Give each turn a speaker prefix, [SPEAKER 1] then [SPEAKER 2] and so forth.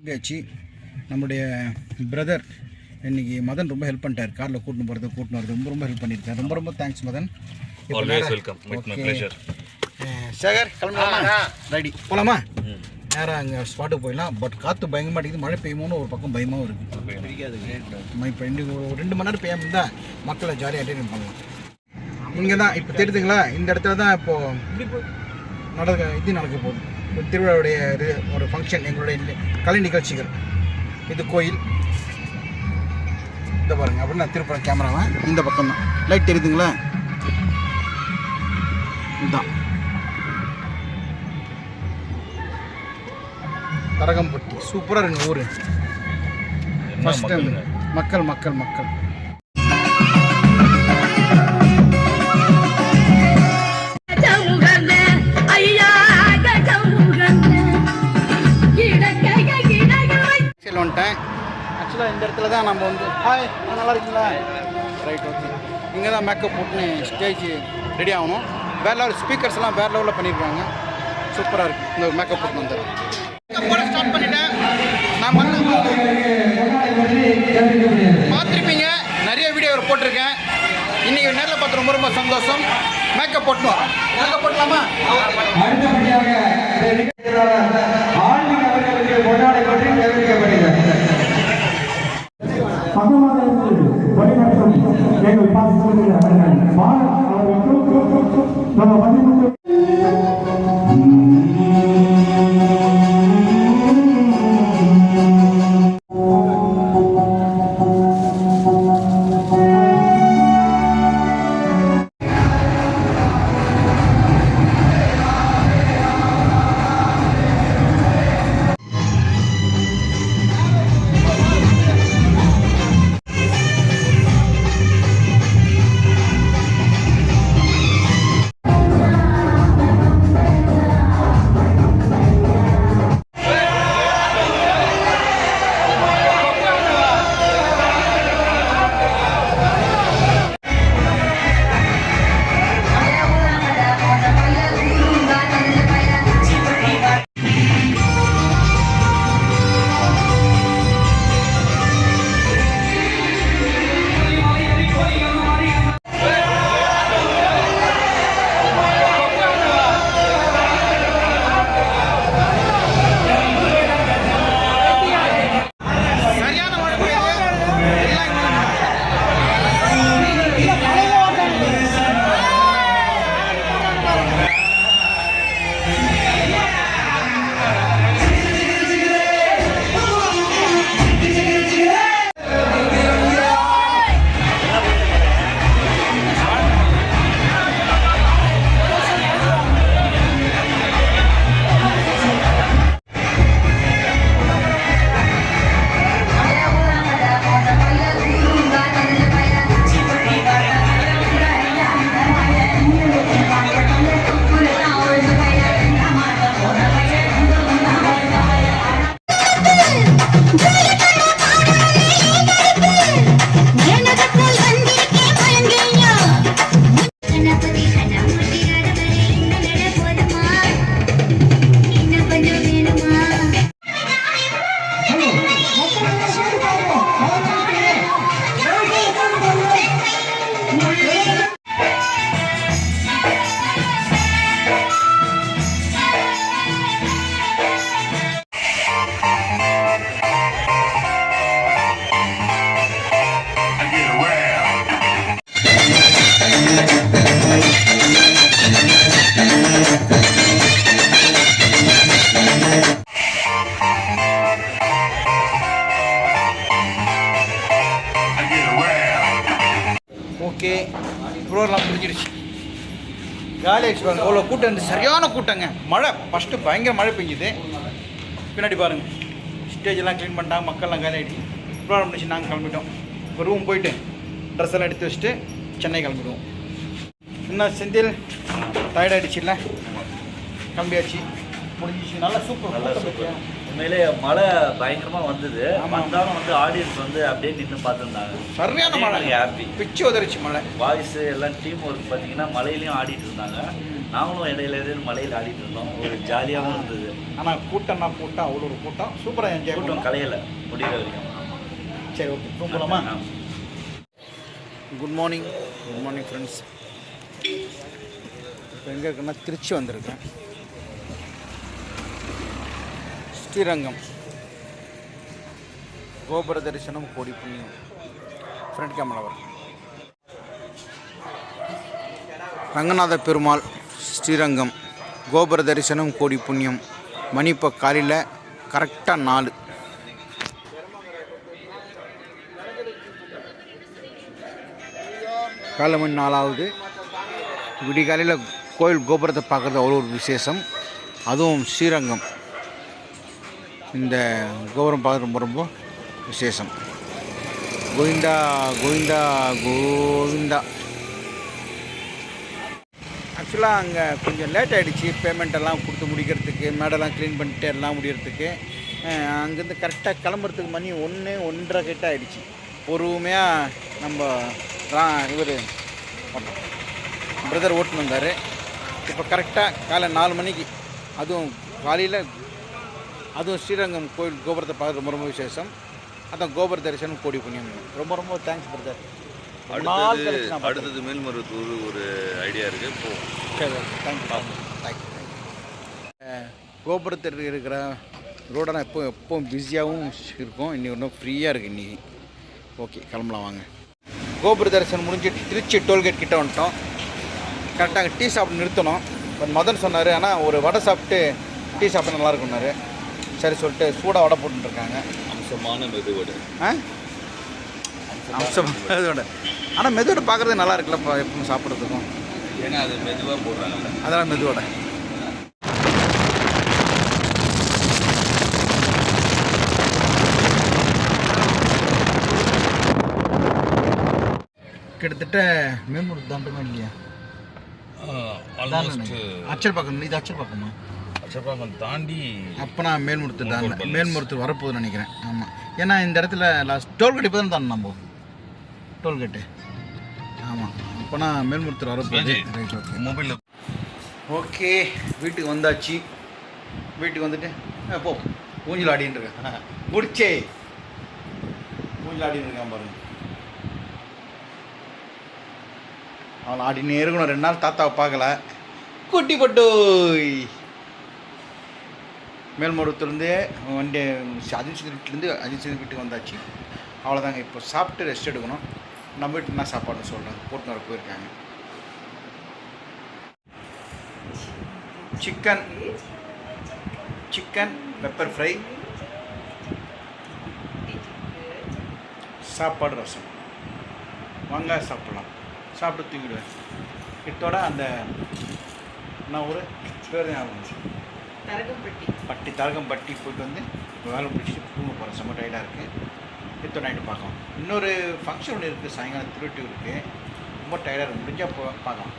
[SPEAKER 1] சொல்லியாச்சு நம்முடைய பிரதர் இன்னைக்கு மதன் ரொம்ப ஹெல்ப் பண்ணிட்டார். காரில் கூட்டின்னு போகிறது கூட்டின்னு வரது ரொம்ப ரொம்ப ஹெல்ப் பண்ணியிருக்காரு. ரொம்ப ரொம்ப தேங்க்ஸ் மதன். சேகர் கிளம்பலாமா? ரெடி போகலாமா நேராக அங்கே ஸ்பாட்டுக்கு போயிடலாம். பட் காற்று பயங்கரமாக அடிக்குது. மழை பெய்யுமோன்னு ஒரு பக்கம் பயமாகவும் இருக்குது இப்போ இன்னைக்கு ஒரு ரெண்டு மணி நேரம் பெய்யாம இருந்தால் மக்களை ஜாலியாக அட்டென்ட் பண்ணலாம். இங்கே தான் இப்போ தெரியுதுங்களா இந்த இடத்துல தான் இப்போது நடக்க இது நடக்க போகுது. திருவிழாவுடைய இது ஒரு ஃபங்க்ஷன் எங்களுடைய கலை நிகழ்ச்சிகள். இது கோயில். இந்த பாருங்க அப்படின்னு நான் திருப்புறேன் கேமராவை இந்த பக்கம் தான் லைட் தெரியுதுங்களா? இதுதான் தரகம்பட்டி சூப்பராக இருக்குங்க ஊர். ஃபர்ஸ்ட் டைம் மக்கள் மக்கள் மக்கள். போட்டேன் ஆக்சுவலாக இந்த இடத்துல தான் நம்ம வந்து ஹாய் நல்லா இருக்குங்களா? ரைட் ஓகே இங்கே தான் மேக்கப் போட்டுன்னு ஸ்டேஜ் ரெடி ஆகணும். வேற லெவல் ஸ்பீக்கர்ஸ்லாம் வேறு வேற லெவலில் பண்ணியிருக்காங்க. சூப்பராக இருக்குது இந்த மேக்கப் போட்டு வந்து. போட ஸ்டார்ட் பண்ணிட்டேன். நான் பார்த்துருப்பீங்க. நிறைய வீடியோ போட்டிருக்கேன். இன்றைக்கி நேரில் பார்த்து ரொம்ப ரொம்ப சந்தோஷம். மேக்கப் போட்டோம் மேக்கப் போட்டலாமா?
[SPEAKER 2] எங்கள் பாசத்துடைய அவர்கள் பாலன் அவர்களுக்கும் நம்ம பதிமூன்று
[SPEAKER 1] ப்ரோக்ராம் முடிஞ்சிருச்சு. காலி ஆகிடுச்சு அவ்வளோ கூட்டம் இருந்து சரியான கூட்டங்க. மழை. ஃபஸ்ட்டு பயங்கர மழை பெஞ்சுது. பின்னாடி பாருங்கள் ஸ்டேஜெல்லாம் க்ளீன் பண்ணிட்டாங்க. மக்கள்லாம் காலி ஆகிடுச்சு ப்ரோக்ராம் முடிச்சு நாங்கள் கிளம்பிட்டோம். ஒரு ரூம் போயிட்டு ட்ரெஸ் எல்லாம் எடுத்து வச்சுட்டு சென்னை கிளம்பிடுவோம். என்ன செந்தில்? டயர்ட் இல்லை கிளம்பியாச்சு. முடிஞ்சிச்சு. நல்லா சூப்பர்
[SPEAKER 3] நல்லா சூப்பர் உண்மையிலே மழை பயங்கரமா வந்தது. வந்தாலும் வந்து ஆடியன்ஸ் வந்து அப்படியே நின்று பார்த்துருந்தாங்க.
[SPEAKER 1] சரியான மழை.
[SPEAKER 3] ஹாப்பி
[SPEAKER 1] பிச்சு உதறிச்சு மழை.
[SPEAKER 3] வாய்ஸ் எல்லாம் டீம் ஒர்க் பார்த்தீங்கன்னா மலையிலயும் ஆடிட்டு இருந்தாங்க. நாங்களும் இடையில இடையில மலையில் ஆடிட்டு இருந்தோம். ஒரு ஜாலியாகவும் இருந்தது.
[SPEAKER 1] ஆனால் கூட்டம்னா கூட்டம் அவ்வளோ ஒரு கூட்டம். சூப்பராக என்ஜாய்
[SPEAKER 3] கூட்டம் கலையலை முடிகிற வரைக்கும்.
[SPEAKER 1] சரி okay தூங்கலாமா. Good morning good morning friends இப்போ எங்கே இருக்குன்னா திருச்சி வந்திருக்கேன். ஸ்ரீரங்கம். கோபுர தரிசனம் கோடி புண்ணியம். ஃப்ரண்ட் கேமரா வரும். ரங்கநாத பெருமாள் ஸ்ரீரங்கம். கோபுர தரிசனம் கோடி புண்ணியம். மணி இப்போ காலையில் கரெக்டாக நாலு. காலை மணி நாலாவது. விடிகாலையில் கோயில் கோபுரத்தை பார்க்குறது அவ்வளோ ஒரு விசேஷம். அதுவும் ஸ்ரீரங்கம். இந்த கோபுரம் பார்க்க ரொம்ப ரொம்ப விசேஷம். கோவிந்தா கோவிந்தா கோவிந்தா. ஆக்சுவலாக அங்கே கொஞ்சம் லேட் ஆகிடுச்சு பேமெண்ட்டெல்லாம் கொடுத்து முடிக்கிறதுக்கு மேடெல்லாம் க்ளீன் பண்ணிட்டு எல்லாம் முடிகிறதுக்கு அங்கேருந்து கரெக்டாக கிளம்புறதுக்கு மணி ஒன்று ஒன்றரை கிட்ட ஆகிடுச்சு பொறுமையாக நம்ம ரா இவர் பிரதர் ஓட்டுன்னு வந்தார். இப்போ கரெக்டாக காலை நாலு மணிக்கு அதுவும் காலையில் அதுவும் ஸ்ரீரங்கம் கோயில் கோபுரத்தை பார்க்க ரொம்ப ரொம்ப விசேஷம். அதான் கோபுர தரிசனம் கோடி புண்ணியம். ரொம்ப ரொம்ப தேங்க்ஸ் பிரதர்
[SPEAKER 4] அடுத்தது. அடுத்தது மேல்மருவத்தூர் ஒரு ஐடியா இருக்கு. போ.
[SPEAKER 1] சரி தேங்க்யூ தேங்க்யூ கோபுரத்தில் இருக்கிற ரோடெல்லாம் எப்போ எப்பவும் பிஸியாகவும் இருக்கும். இன்றைக்கி இன்னும் ஃப்ரீயாக இருக்குது இன்றைக்கி ஓகே கிளம்பலாம் வாங்க. கோபுர தரிசனம் முடிஞ்சு திருச்சி டோல்கேட் கிட்ட வந்துட்டோம். கரெக்டாக டீ சாப்பிட்டு நிறுத்தணும் இப்போ மதன் சொன்னார் ஆனால் ஒரு வடை சாப்பிட்டு டீ சாப்பிட்டு நல்லா இருக்குன்னாரு சரி சொல்லிட்டு சூடாக வடை போட்டுருக்காங்க
[SPEAKER 4] அம்சமான மெதுவடை.
[SPEAKER 1] ஆ? அம்சம் மெதுவடை. ஆனால் மெதுவடை பார்க்குறது நல்லா இருக்குல்லப்பா எப்பவும் சாப்பிட்றதுக்கும்.
[SPEAKER 4] ஏன்னா அது மெதுவாக போடுறாங்கல்ல.
[SPEAKER 1] அதெல்லாம் மெதுவடை. கிட்டத்தட்ட மேம்பூர் தாண்டமா இல்லையா?
[SPEAKER 4] ஆல்மோஸ்ட்
[SPEAKER 1] அச்சல் பக்கம்? இது அச்சல் பக்கமா?
[SPEAKER 4] அச்சப்பாக்கம் தாண்டி
[SPEAKER 1] அப்போ நான் மேல்முருத்தூர்
[SPEAKER 4] முகூர்
[SPEAKER 1] தான். மேல்முருத்தூர் வரப்போகுதுன்னு நினைக்கிறேன். ஆமாம் ஏன்னா இந்த இடத்துல லாஸ்ட் டோல்கேட் இப்போ தான் தானே நம்ம டோல்கேட்டு. ஆமாம் அப்போ நான் மேல்முருத்தூர் வரப்போகுது
[SPEAKER 4] சரி.
[SPEAKER 1] ரைட் ஓகே
[SPEAKER 4] மொபைலில்
[SPEAKER 1] ஓகே. வீட்டுக்கு வந்தாச்சு. வீட்டுக்கு வந்துட்டு போ. ஊஞ்சல் ஆடின்னு இருக்கேன் முடிச்சே. ஊஞ்சல் ஆடின்னு இருக்கேன் பாருங்க. அவன் ஆடினே இருக்கணும். ரெண்டு நாள் தாத்தாவை பார்க்கல. குட்டி பட்டோய். மேல்மருவத்துலேருந்து வண்டி அஜித் சிங் வீட்டிலேருந்து அஜித் வீட்டுக்கு வந்தாச்சு. அவ்வளோதாங்க இப்போ சாப்பிட்டு ரெஸ்ட் எடுக்கணும். நம்ம வீட்டுக்கு என்ன சாப்பாடுன்னு சொல்கிறேன் போட்டு வர போயிருக்காங்க. சிக்கன் சிக்கன் பெப்பர் ஃப்ரை சாப்பாடு ரசம். வெங்காயம் சாப்பிட்லாம். சாப்பிட்டு தூங்கிடுவேன். இதோட அந்த நான் ஒரு பேர் ஞாபகம் பட்டி தரகம்பட்டி போயிட்டு வந்து வேலை முடிச்சுட்டு தூங்க போகிறேன் செம்ம டயர்டாக இருக்குது இதோட நைட்டு பார்க்கலாம். இன்னொரு ஃபங்க்ஷன் ஒன்று இருக்குது சாயங்காலம் திருட்டு இருக்குது ரொம்ப டயர்டாக இருக்குது முடிஞ்சால் போ பார்க்கலாம்.